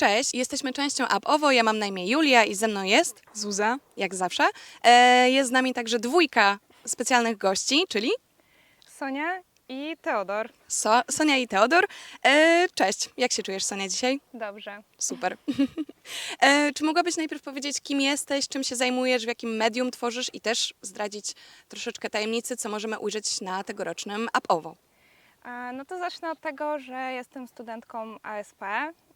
Cześć, jesteśmy częścią App OWO, ja mam na imię Julia i ze mną jest, Zuza. jak zawsze, e, jest z nami także dwójka specjalnych gości, czyli Sonia i Teodor. so, Sonia i Teodor. E, cześć, jak się czujesz Sonia dzisiaj? Dobrze. Super. e, czy mogłabyś najpierw powiedzieć, kim jesteś, czym się zajmujesz, w jakim medium tworzysz i też zdradzić troszeczkę tajemnicy, co możemy ujrzeć na tegorocznym App OWO? No to zacznę od tego, że jestem studentką ASP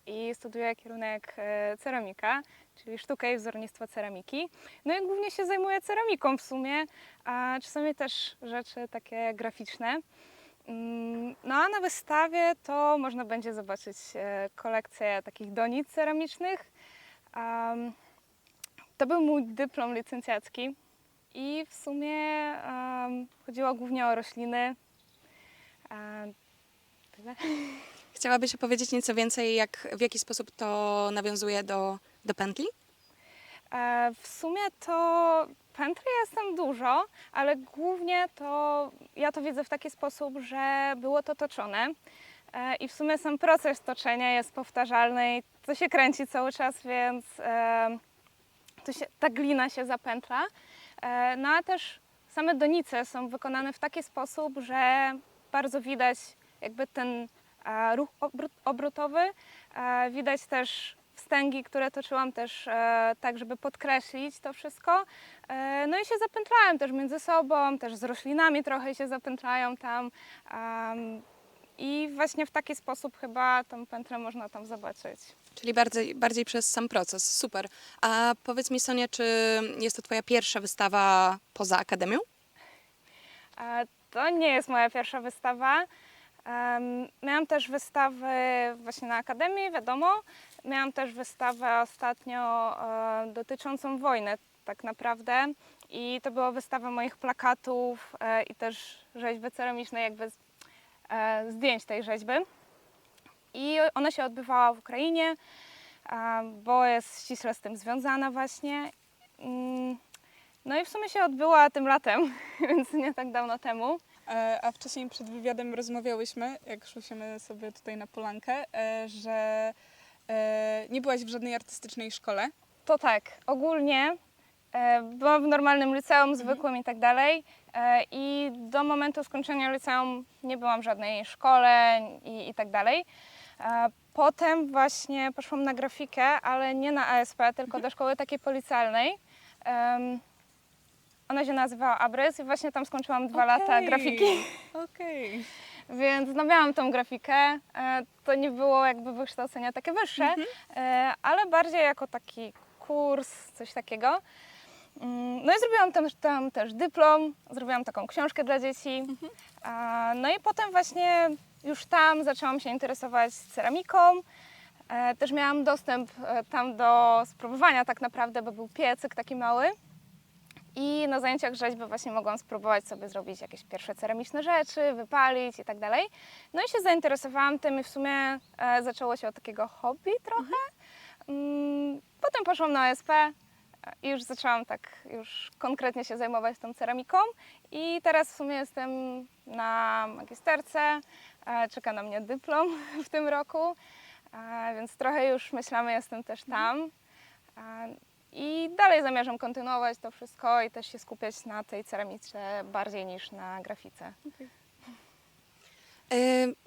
i studiuję kierunek e, ceramika, czyli sztukę i wzornictwo ceramiki. No i głównie się zajmuję ceramiką w sumie, a czasami też rzeczy takie graficzne. Mm, No a na wystawie to można będzie zobaczyć e, kolekcję takich donic ceramicznych. Am, To był mój dyplom licencjacki i w sumie chodziło głównie o rośliny. Tyle. Chciałabyś opowiedzieć nieco więcej, jak, w jaki sposób to nawiązuje do, do pętli? E, W sumie to pętli jest tam dużo, ale głównie to ja to widzę w taki sposób, że było to toczone. E, I w sumie sam proces toczenia jest powtarzalny i to się kręci cały czas, więc e, to się, ta glina się zapętla. E, No a też same donice są wykonane w taki sposób, że bardzo widać jakby ten ruch obrot, obrotowy. E, Widać też wstęgi, które toczyłam też e, tak, żeby podkreślić to wszystko. E, No i się zapętlałem też między sobą, też z roślinami trochę się zapętlają tam. Am, I właśnie w taki sposób chyba tą pętlę można tam zobaczyć. Czyli bardziej, bardziej przez sam proces. Super. A powiedz mi, Sonia, czy jest to Twoja pierwsza wystawa poza Akademią? E, To nie jest moja pierwsza wystawa. Miałam też wystawy właśnie na Akademii, wiadomo. Miałam też wystawę ostatnio e, dotyczącą wojny, tak naprawdę. I to była wystawa moich plakatów e, i też rzeźby ceramicznej, jakby e, zdjęć tej rzeźby. I ona się odbywała w Ukrainie, bo jest ściśle z tym związana właśnie. Mm, No i w sumie się odbyła tym latem, więc nie tak dawno temu. E, A wcześniej przed wywiadem rozmawiałyśmy, jak szłyśmy sobie tutaj na polankę, e, że e, nie byłaś w żadnej artystycznej szkole. To tak, ogólnie byłam w normalnym liceum, zwykłym i tak dalej. I do momentu skończenia liceum nie byłam w żadnej szkole i, i tak dalej. Potem właśnie poszłam na grafikę, ale nie na ASP, tylko do szkoły takiej policjalnej. Ona się nazywała Abrys i właśnie tam skończyłam dwa lata Okej, grafiki. Okej. Więc no miałam tą grafikę. E, To nie było jakby wykształcenie takie wyższe, e, ale bardziej jako taki kurs, coś takiego. Mm, No i zrobiłam tam, tam też dyplom, zrobiłam taką książkę dla dzieci. A, No i potem właśnie już tam zaczęłam się interesować ceramiką. E, Też miałam dostęp tam do spróbowania tak naprawdę, bo był piecyk taki mały. I na zajęciach rzeźby właśnie mogłam spróbować sobie zrobić jakieś pierwsze ceramiczne rzeczy, wypalić i tak dalej. No i się zainteresowałam tym i w sumie e, zaczęło się od takiego hobby trochę. Mm, Potem poszłam na ASP e, i już zaczęłam tak już konkretnie się zajmować tą ceramiką. I teraz w sumie jestem na magisterce, e, czeka na mnie dyplom w tym roku, e, więc trochę już myślamy, jestem też tam. E, I dalej zamierzam kontynuować to wszystko i też się skupiać na tej ceramice bardziej niż na grafice. Y,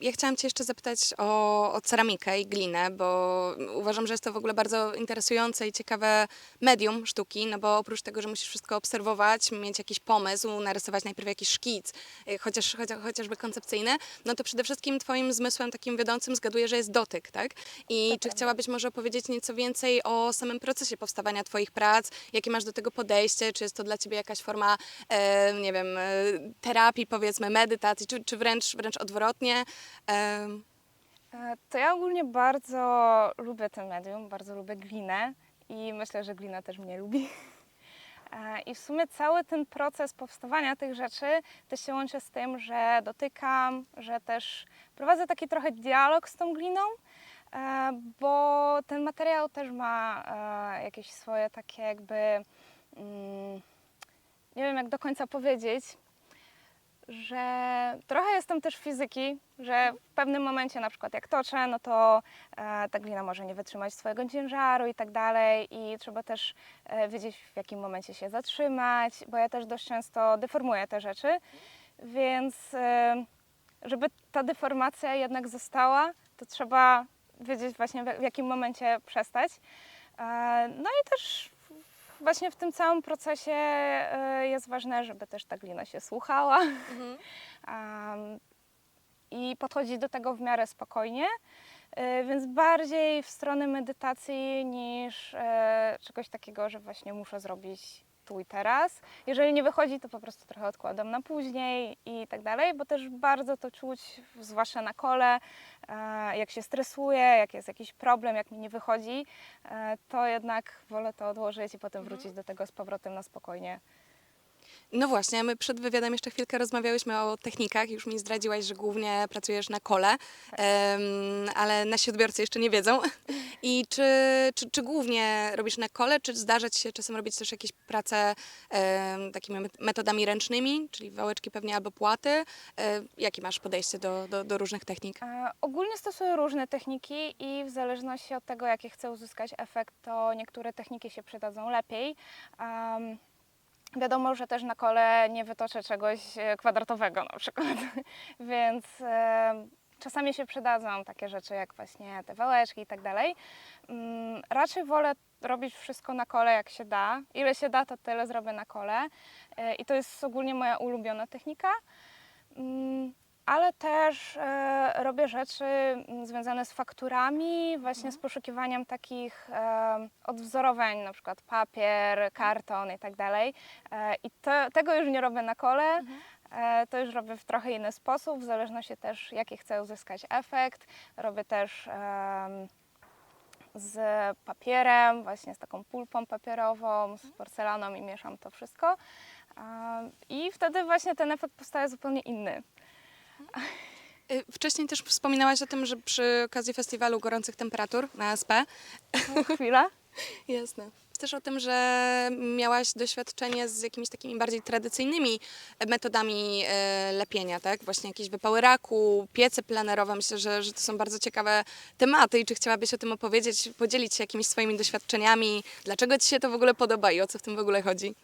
Ja chciałam Cię jeszcze zapytać o, o ceramikę i glinę, bo uważam, że jest to w ogóle bardzo interesujące i ciekawe medium sztuki, no bo oprócz tego, że musisz wszystko obserwować, mieć jakiś pomysł, narysować najpierw jakiś szkic, y, chociaż, chociaż, chociażby koncepcyjny, no to przede wszystkim Twoim zmysłem takim wiodącym zgaduję, że jest dotyk, tak? I czy prawda. chciałabyś może opowiedzieć nieco więcej o samym procesie powstawania Twoich prac, jakie masz do tego podejście, czy jest to dla Ciebie jakaś forma, e, nie wiem, e, terapii, powiedzmy, medytacji, czy, czy wręcz, wręcz odwrotnie? E, To ja ogólnie bardzo lubię ten medium, bardzo lubię glinę i myślę, że glina też mnie lubi. E, I w sumie cały ten proces powstawania tych rzeczy też się łączy z tym, że dotykam, że też prowadzę taki trochę dialog z tą gliną, e, bo ten materiał też ma jakieś swoje takie jakby, mm, nie wiem jak do końca powiedzieć, że trochę jestem też fizyki, że w pewnym momencie na przykład jak toczę, no to e, ta glina może nie wytrzymać swojego ciężaru i tak dalej i trzeba też e, wiedzieć w jakim momencie się zatrzymać, bo ja też dość często deformuję te rzeczy, więc e, żeby ta deformacja jednak została, to trzeba wiedzieć właśnie w w jakim momencie przestać. E, No i też właśnie w tym całym procesie e, jest ważne, żeby też ta glina się słuchała. Um, i podchodzić do tego w miarę spokojnie, e, więc bardziej w stronę medytacji niż e, czegoś takiego, że właśnie muszę zrobić tu i teraz. Jeżeli nie wychodzi, to po prostu trochę odkładam na później i tak dalej, bo też bardzo to czuć, zwłaszcza na kole, e, jak się stresuję, jak jest jakiś problem, jak mi nie wychodzi, e, to jednak wolę to odłożyć i potem wrócić do tego z powrotem na spokojnie. No właśnie, my przed wywiadem jeszcze chwilkę rozmawiałyśmy o technikach. Już mi zdradziłaś, że głównie pracujesz na kole, em, ale nasi odbiorcy jeszcze nie wiedzą. I czy, czy, czy głównie robisz na kole, czy zdarza Ci się czasem robić też jakieś prace em, takimi met- metodami ręcznymi, czyli wałeczki pewnie albo płaty? E, jakie masz podejście do, do, do różnych technik? E, Ogólnie stosuję różne techniki i w zależności od tego, jaki chcę uzyskać efekt, to niektóre techniki się przydadzą lepiej. Em, wiadomo, że też na kole nie wytoczę czegoś e, kwadratowego na przykład, więc e, czasami się przydadzą takie rzeczy jak właśnie te wałeczki i tak dalej. Mm, Raczej wolę robić wszystko na kole jak się da. Ile się da, to tyle zrobię na kole E, i to jest ogólnie moja ulubiona technika. Ale też e, robię rzeczy mm, związane z fakturami, właśnie z poszukiwaniem takich e, odwzorowań, na przykład papier, karton i tak dalej. E, I to, tego już nie robię na kole. E, To już robię w trochę inny sposób, w zależności też jaki chcę uzyskać efekt. Robię też z papierem, właśnie z taką pulpą papierową, z porcelaną i mieszam to wszystko. Em, I wtedy właśnie ten efekt powstaje zupełnie inny. E, Wcześniej też wspominałaś o tym, że przy okazji festiwalu gorących temperatur na SP Chwila. Jasne. Też o tym, że miałaś doświadczenie z jakimiś takimi bardziej tradycyjnymi metodami e, lepienia, tak? Właśnie jakieś wypały raku, piece plenerowe. Myślę, że, że to są bardzo ciekawe tematy i czy chciałabyś o tym opowiedzieć, podzielić się jakimiś swoimi doświadczeniami, dlaczego Ci się to w ogóle podoba i o co w tym w ogóle chodzi?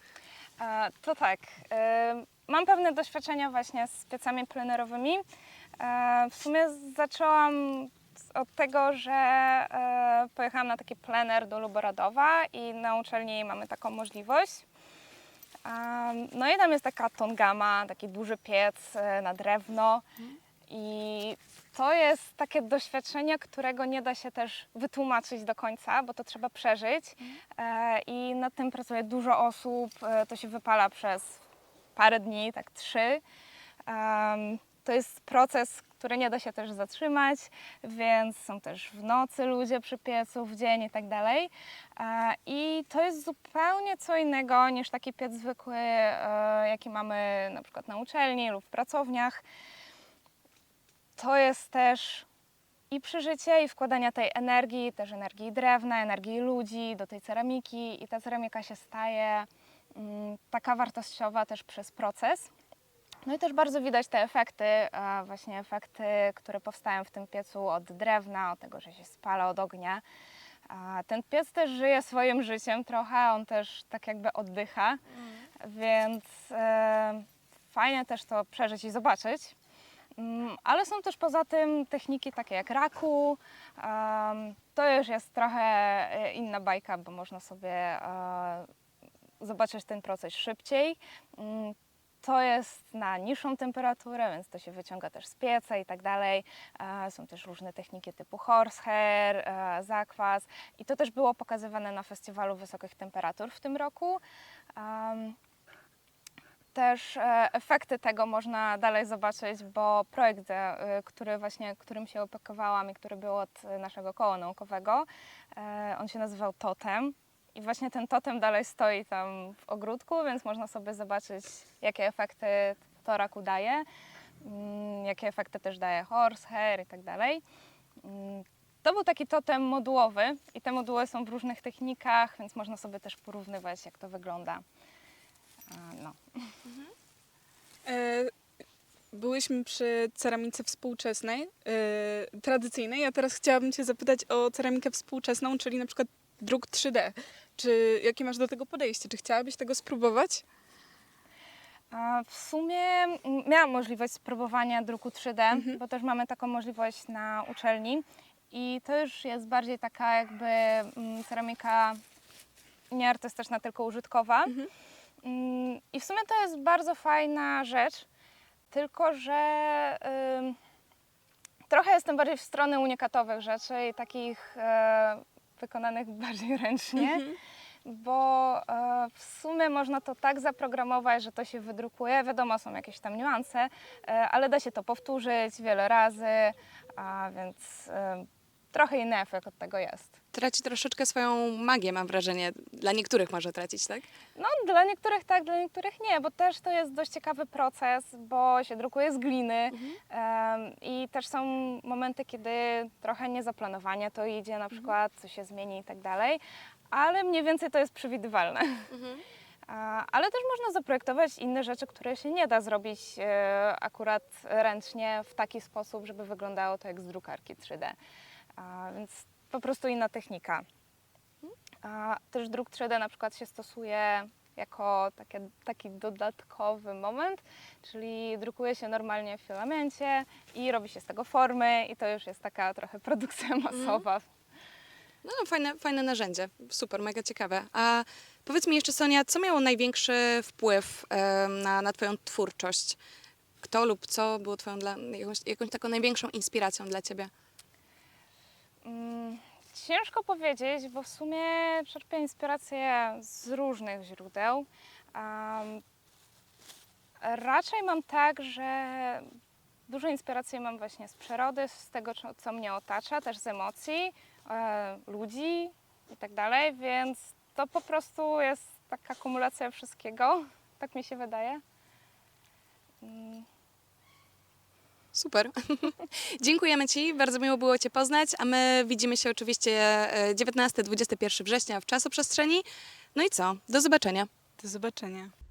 E, To tak mam pewne doświadczenia właśnie z piecami plenerowymi. E, w sumie zaczęłam od tego, że e, pojechałam na taki plener do Luboradowa i na uczelni mamy taką możliwość. No i tam jest taka tongama, taki duży piec e, na drewno i to jest takie doświadczenie, którego nie da się też wytłumaczyć do końca, bo to trzeba przeżyć mhm. i nad tym pracuje dużo osób, to się wypala przez parę dni, tak trzy. Em, To jest proces, który nie da się też zatrzymać, więc są też w nocy ludzie przy piecu, w dzień i tak dalej. E, I to jest zupełnie co innego niż taki piec zwykły, e, jaki mamy na przykład na uczelni lub w pracowniach. To jest też i przeżycie, i wkładania tej energii, też energii drewna, energii ludzi do tej ceramiki i ta ceramika się staje taka wartościowa też przez proces. No i też bardzo widać te efekty, e, właśnie efekty, które powstają w tym piecu od drewna, od tego, że się spala od ognia. Ten piec też żyje swoim życiem trochę, on też tak jakby oddycha, więc e, fajnie też to przeżyć i zobaczyć. Mm, Ale są też poza tym techniki takie jak raku. To już jest trochę e, inna bajka, bo można sobie zobaczyć ten proces szybciej. Mm, To jest na niższą temperaturę, więc to się wyciąga też z pieca i tak dalej. E, Są też różne techniki typu horsehair, e, zakwas i to też było pokazywane na festiwalu wysokich temperatur w tym roku. Też e, efekty tego można dalej zobaczyć, bo projekt, który właśnie, którym się opiekowałam i który był od naszego koła naukowego, on się nazywał Totem. I właśnie ten totem dalej stoi tam w ogródku, więc można sobie zobaczyć, jakie efekty to raku daje, mm, jakie efekty też daje horsehair i tak dalej. Mm, To był taki totem modułowy i te moduły są w różnych technikach, więc można sobie też porównywać, jak to wygląda. No. E, byłyśmy przy ceramice współczesnej, yy, tradycyjnej, a teraz chciałabym Cię zapytać o ceramikę współczesną, czyli na przykład druk 3D. Czy jakie masz do tego podejście? Czy chciałabyś tego spróbować? A W sumie miałam możliwość spróbowania druku 3D, bo też mamy taką możliwość na uczelni i to już jest bardziej taka jakby mm, ceramika nie artystyczna, tylko użytkowa. Mm, I w sumie to jest bardzo fajna rzecz, tylko że ym, trochę jestem bardziej w stronę unikatowych rzeczy i takich e, wykonanych bardziej ręcznie bo e, w sumie można to tak zaprogramować, że to się wydrukuje. Wiadomo, są jakieś tam niuanse, e, ale da się to powtórzyć wiele razy, a więc e, trochę inny efekt od tego jest. Traci troszeczkę swoją magię, mam wrażenie. Dla niektórych może tracić, tak? No, dla niektórych tak, dla niektórych nie, bo też to jest dość ciekawy proces, bo się drukuje z gliny em, i też są momenty, kiedy trochę niezaplanowanie to idzie, na przykład coś się zmieni i tak dalej, ale mniej więcej to jest przewidywalne. A, Ale też można zaprojektować inne rzeczy, które się nie da zrobić e, akurat ręcznie w taki sposób, żeby wyglądało to jak z drukarki 3D. A, więc po prostu inna technika. A też druk 3D na przykład się stosuje jako takie, taki dodatkowy moment, czyli drukuje się normalnie w filamencie i robi się z tego formy i to już jest taka trochę produkcja masowa. No, no fajne, fajne narzędzie. Super, mega ciekawe. A powiedz mi jeszcze, Sonia, co miało największy wpływ na, na Twoją twórczość? Kto lub co było Twoją dla, jakąś, jakąś taką największą inspiracją dla Ciebie? Mm, Ciężko powiedzieć, bo w sumie czerpię inspirację z różnych źródeł. Raczej mam tak, że dużo inspiracji mam właśnie z przyrody, z tego, co- mnie otacza, też z emocji, e, ludzi i tak dalej, więc to po prostu jest taka kumulacja wszystkiego, tak mi się wydaje. Super. Dziękujemy Ci, bardzo miło było Cię poznać, a my widzimy się oczywiście e, 19-21 września w czasoprzestrzeni. No i co? Do zobaczenia. Do zobaczenia.